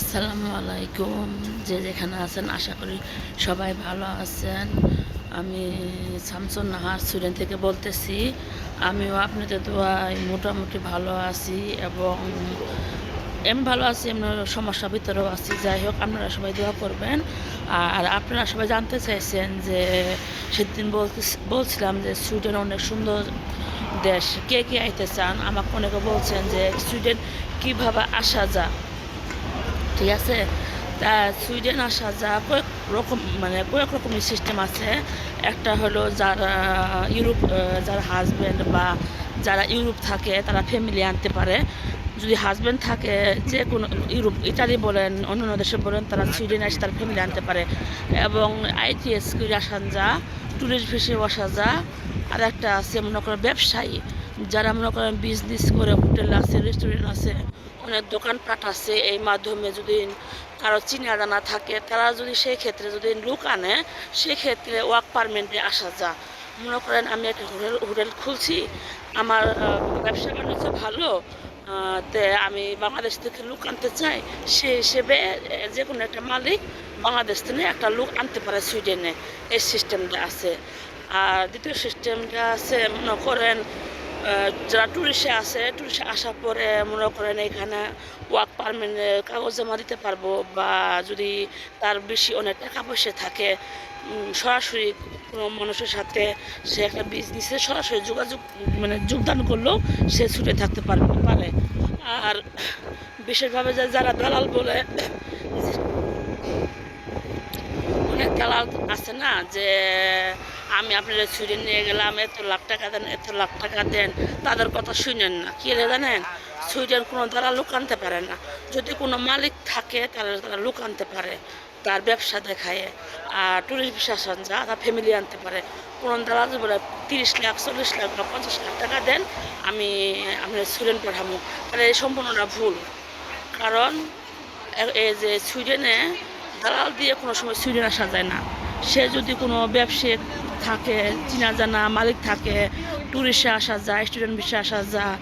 আসসালামু আলাইকুম। যে যেখানে আছেন, আশা করি সবাই ভালো আছেন। আমি শামসুন নাহার সুরেন থেকে বলতেছি। আমিও আপনাদের দোয়ায় মোটামুটি ভালো আছি এবং এমনি ভালো আছি, এমনি সমস্যার ভিতরেও আছি। যাই হোক, আপনারা সবাই দোয়া করবেন। আর আপনারা সবাই জানতে চাইছেন যে, সেদিন বলছিলাম যে সুইডেন অনেক সুন্দর দেশ। কে কে আইতে চান? আমাকে অনেকে বলছেন যে সুইডেন কীভাবে আসা যায়? ঠিক আছে? তা সুইডেন আসা যা কয়েক রকম মানে কয়েক রকমের সিস্টেম আছে। একটা হলো যারা ইউরোপ যারা হাজব্যান্ড বা যারা ইউরোপ থাকে, তারা ফ্যামিলি আনতে পারে। যদি হাজব্যান্ড থাকে, যে কোনো ইউরোপ ইটালি বলেন, অন্যান্য দেশে বলেন, তারা সুইডেন আসে তার ফ্যামিলি আনতে পারে। এবং আইটিএস করে আসান যা ট্যুরিস্ট ভিসে বসা যা। আর একটা আছে, মনে করেন ব্যবসায়ী, যারা মনে করেন বিজনেস করে হোটেল আছে রেস্টুরেন্ট আছে। অনেক দোকানপাট আছে, এই মাধ্যমে যদি কারও চিনা জানা থাকে, তারা যদি সেই ক্ষেত্রে যদি লুক আনে সেক্ষেত্রে ওয়ার্ক পারমিটে আসা যা। মনে করেন আমি একটা হোটেল হোটেল খুলছি, আমার ব্যবসা বাণিজ্য ভালো তে আমি বাংলাদেশ থেকে লুক আনতে চাই, সে হিসেবে যে কোনো একটা মালিক বাংলাদেশ থেকে একটা লুক আনতে পারে সুইডেনে। এই সিস্টেমটা আছে। আর দ্বিতীয় সিস্টেমটা আছে, মনে করেন যারা টুরিস্টে আসে টুরিস্টে আসার পরে মনে করেন এখানে ওয়ার্ক পারমিটে কাগজ জমা দিতে পারব বা যদি তার বেশি অনেক টাকা পয়সা থাকে সরাসরি কোনো মানুষের সাথে সে একটা বিজনেসে সরাসরি যোগাযোগ মানে যোগদান করলেও সে ছুটে থাকতে পারবে, পারে। আর বিশেষভাবে যারা দালাল বলে অনেক দালাল আছে না যে আমি আপনাদের ছুরি নিয়ে গেলাম, এত লাখ টাকা দেন, এত লাখ টাকা দেন, তাদের কথা শুনেন না। কি জানেন? সুইডেন কোনো দ্বারা লোক আনতে পারে না। যদি কোনো মালিক থাকে, তাহলে তারা লোক আনতে পারে, তার ব্যবসা দেখায়। আর টুরিস্ট ভিসা যা, তার ফ্যামিলি আনতে পারে। কোনো যদি বলে, তিরিশ লাখ, চল্লিশ লাখ বা পঞ্চাশ লাখ টাকা দেন, আমি আপনার সুইডেন পাঠাবো। তাহলে এই সম্পূর্ণটা ভুল। কারণ এই যে সুইডেনে দালাল দিয়ে কোনো সময় সুইডেন আসা যায় না। সে যদি কোনো ব্যবসায়িক থাকে চিনা জানা মালিক থাকে ট্যুরিস্টে আসা যায় স্টুডেন্ট বিষয়ে আসা যায়,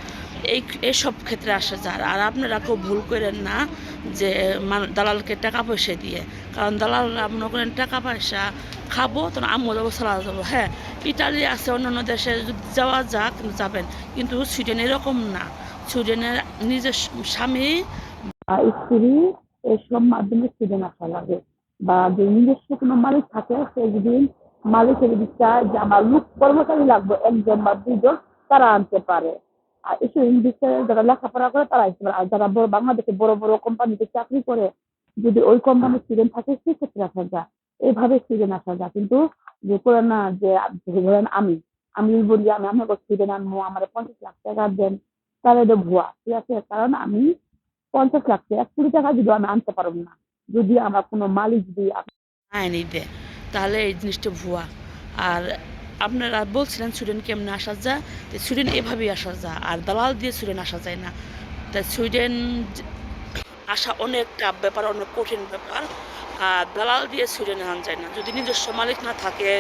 এই এইসব ক্ষেত্রে আসা যায়। আর আপনারা কেউ ভুল করেন না যে দালালকে টাকা পয়সা দিয়ে। কারণ দালালরা মনে করেন টাকা পয়সা খাব, তখন আম্মু যাব সালা যাব। হ্যাঁ ইটালি আছে, অন্যান্য দেশে যদি যাওয়া যাক, যাবেন। কিন্তু সুইডেন এরকম না। সুইডেনের নিজের স্বামী স্ত্রী এসব মাধ্যমে সুইডেন আসা লাগে। বা যে নিজস্ব কোনো মালিক থাকে, সে যদি মালিকের যদি চায় যে আমার লোক কর্মচারী লাগবে, একজন বা দুজন তারা আনতে পারে। আর এসব ইংলিশে যারা লেখাপড়া করে, তারা আসতে পারে। আর যারা বড় বাংলাদেশে বড় বড় কোম্পানিতে চাকরি করে, যদি ওই কোম্পানি সুইডেন থাকে, সেক্ষেত্রে আসা যায়। এইভাবে সুইডেন আসা যায়। কিন্তু যে করে না, যে ধরেন আমি আমি বলি, আমি আমাকে সুইডেন আনব আমার পঞ্চাশ লাখ টাকা দেন, তাহলে এটা ভুয়া। ঠিক আছে? কারণ আমি পঞ্চাশ লাখ এক কোটি টাকা যদি আমি আনতে পারব না, যদি আমার কোনো মালিক আইনি দেয় তাহলে এই জিনিসটা ভুয়া। আর আপনারা বলছিলেন সুইডেন কেমনে আসা যায়? তো সুইডেন এভাবেই আসা যায়, আর দালাল দিয়ে সুইডেন আসা যায় না। তাই সুইডেন আসা অনেকটা ব্যাপার, অনেক কঠিন ব্যাপার। দালাল দিয়ে ছুটে নেওয়া যায় না। যদি নিজস্ব মালিক না থাকে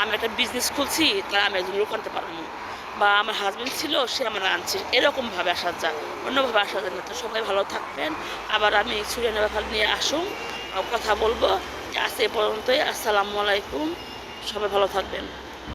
আমি একটা বিজনেস খুলছি, তাহলে আমি একজন লোক আনতে পারব। বা আমার হাজব্যান্ড ছিল, সে আমার আনছে। এরকমভাবে আসা যায়। অন্যভাবে আসা যায় না। তো সবাই ভালো থাকবেন। আবার আমি সুইডেনের ব্যাপার নিয়ে আসুন। কথা বলব। আজ এ পর্যন্তই। আসসালামু আলাইকুম। সবাই ভালো থাকবেন।